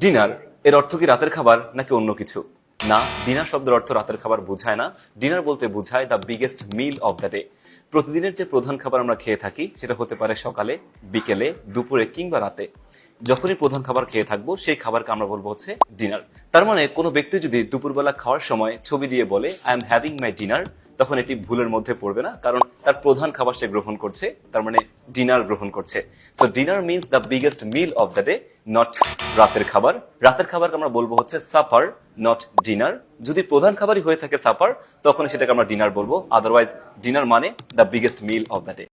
Dinner এর অর্থ কি রাতের খাবার নাকি অন্য কিছু? না ডিনার শব্দের অর্থ রাতের খাবার বোঝায় না। ডিনার বলতে বোঝায় the biggest meal of the day প্রতিদিনের যে প্রধান খাবার আমরা খেয়ে থাকি, সেটা হতে পারে সকালে, বিকেলে, দুপুরে কিংবা রাতে। যখনই প্রধান খাবার খেয়ে থাকব, সেই খাবারকে আমরা বলব হচ্ছে ডিনার তার মানে কোনো ব্যক্তি যদি দুপুরবেলা খাওয়ার সময় ছবি দিয়ে বলে I am having my dinner তখন এটি ভুলের মধ্যে পড়বে না, কারণ তার প্রধান খাবার সে গ্রহণ করছে, তার মানে ডিনার গ্রহণ করছে। So dinner means the biggest meal of the day not রাতের খাবার। রাতের খাবার আমরা বলব হচ্ছে সাপার নট ডিনার যদি প্রধান খাবারই হয়ে থাকে সাপার তখন সেটাকে আমরা ডিনার বলব। আদারওয়াইজ ডিনার মানে the biggest meal of the day